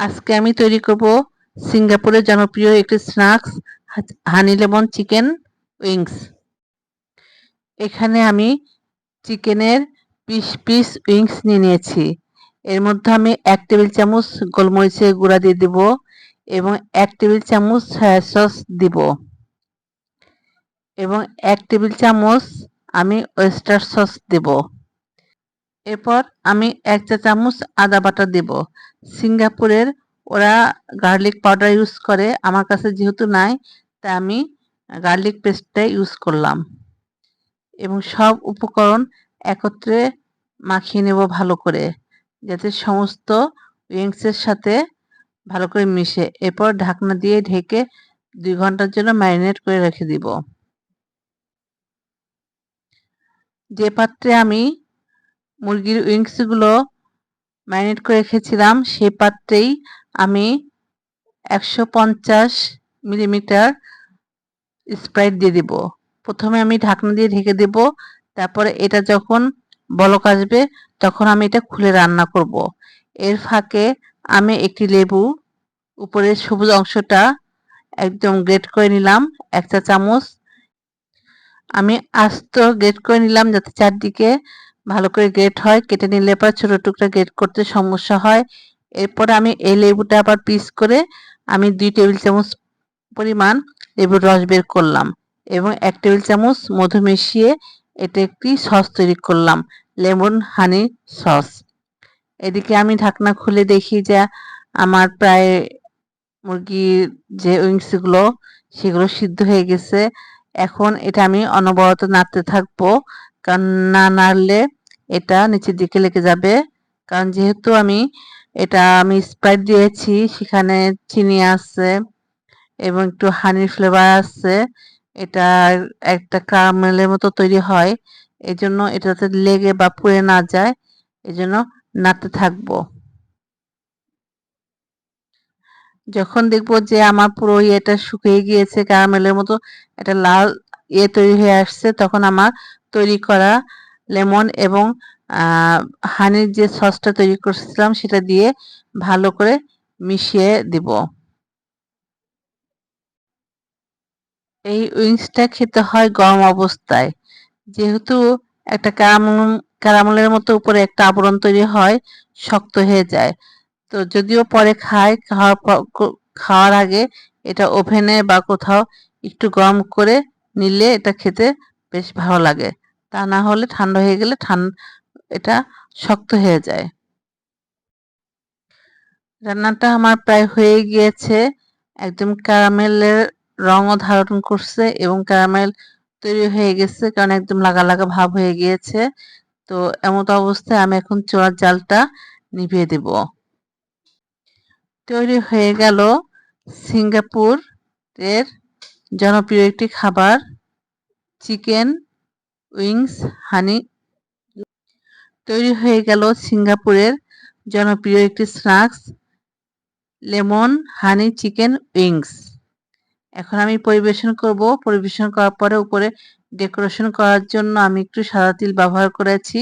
আজকে আমি তৈরি করব সিঙ্গাপুরের জনপ্রিয় একটি snacks, honey lemon chicken wings. এখানে আমি চিকেনের পিস পিস উইংস নিয়ে নিয়েছি। এর মধ্যে আমি এক টেবিল চামচ গোলমরিচের গুঁড়া দিয়ে দেব এবং এক টেবিল চামচ সয়া সস দিব। এবং এক টেবিল চামচ আমি ওয়েস্টার সস দেব। এরপর আমি এক চা চামচ আদা বাটা দেব। সিঙ্গাপুরের ওরা গার্লিক পাউডার ইউজ করে, আমার কাছে যেহেতু নাই, তাই আমি গার্লিক পেস্টটা ইউজ করলাম। এবং সব উপকরণ একত্রে মাখিয়ে নেব ভালো করে, যাতে সমস্ত উইংসের সাথে ভালো করে মিশে। এরপর ঢাকনা দিয়ে ঢেকে দুই ঘণ্টার জন্য ম্যারিনেট করে রেখে দিব। যে পাত্রে আমি মুরগির উইংসগুলো ম্যারিনেট করে রেখেছিলাম। সেই পাত্রেই আমি একশো পঞ্চাশ মিলিমিটার স্প্রাইট দিয়ে দিব। প্রথমে আমি ঢাকনা দিয়ে ঢেকে দেব। তারপরে এটা যখন বলক আসবে, তখন আমি এটা খুলে রান্না করব। এর ফাঁকে আমি একটি লেবু, উপরের সবুজ অংশটা একদম গ্রেট করে নিলাম, এক চা চামচ। আমি আস্ত গ্রেট করে নিলাম যাতে চারদিকে ভালো করে গ্রেট হয়, কেটে নিলে পর ছোটো টুকরা গ্রেট করতে সমস্যা হয়। এরপর আমি এই লেবুটা আবার পিস করে আমি দুই টেবিল চামচ পরিমাণ লেবুর রস বের করলাম এবং এক টেবিল চামচ মধু মিশিয়ে এটা একটি সস তৈরি করলাম, লেমন হানি সস। এদিকে আমি ঢাকনা খুলে দেখি যে আমার প্রায় মুরগির যে উইংসগুলো, সেগুলো সিদ্ধ হয়ে গেছে। এখন এটা আমি অনবরত নাড়তে থাকব। কারণ না নাড়লে এটা নিচের দিকে লেগে যাবে। কারণ যেহেতু আমি এটা আমি স্প্রাইট দিয়েছি, সেখানে চিনি আছে এবং একটু হানির ফ্লেভার আছে, এটা একটা কারামেলের মতো তৈরি হয়। এই জন্য এটাতে লেগে বা পুড়ে না যায় এই জন্য নাড়তে থাকব। যখন দেখব যে আমার পুরো ইয়েটা শুকিয়ে গিয়েছে ক্যারামেলের মতো একটা লাল ইয়ে তৈরি হয়ে আসছে, তখন আমার তৈরি করা লেমন এবং হানির যে সসটা তৈরি করছিলাম সেটা দিয়ে ভালো করে মিশিয়ে দিব। এই উইংসটা খেতে হয় গরম অবস্থায়। যেহেতু একটা ক্যারামল ক্যারামলের মতো উপরে একটা আবরণ তৈরি হয়, শক্ত হয়ে যায়। তো যদিও পরে খায় খাওয়ার আগে এটা ওভেনে বা কোথাও একটু গরম করে নিলে এটা খেতে বেশ ভালো লাগে। তা না হলে ঠান্ডা হয়ে গেলে ঠান্ডা এটা শক্ত হয়ে যায়। রান্নাটা আমার প্রায় হয়ে গিয়েছে। একদম ক্যারামেলের রঙও ধারণ করছে এবং ক্যারামেল তৈরি হয়ে গেছে কারণ একদম লাগা লাগা ভাব হয়ে গিয়েছে। তো এমত অবস্থায় আমি এখন চোরার জালটা নিভিয়ে দেব। তৈরি হয়ে গেল সিঙ্গাপুর এর জনপ্রিয় একটি খাবার, চিকেন উইংস, হানি তৈরি হয়ে গেল সিঙ্গাপুরের জনপ্রিয় একটি snacks, lemon, honey chicken wings. এখন আমি পরিবেশন করব। পরিবেশন করার পরে উপরে ডেকোরেশন করার জন্য আমি একটু সাদা তিল ব্যবহার করেছি।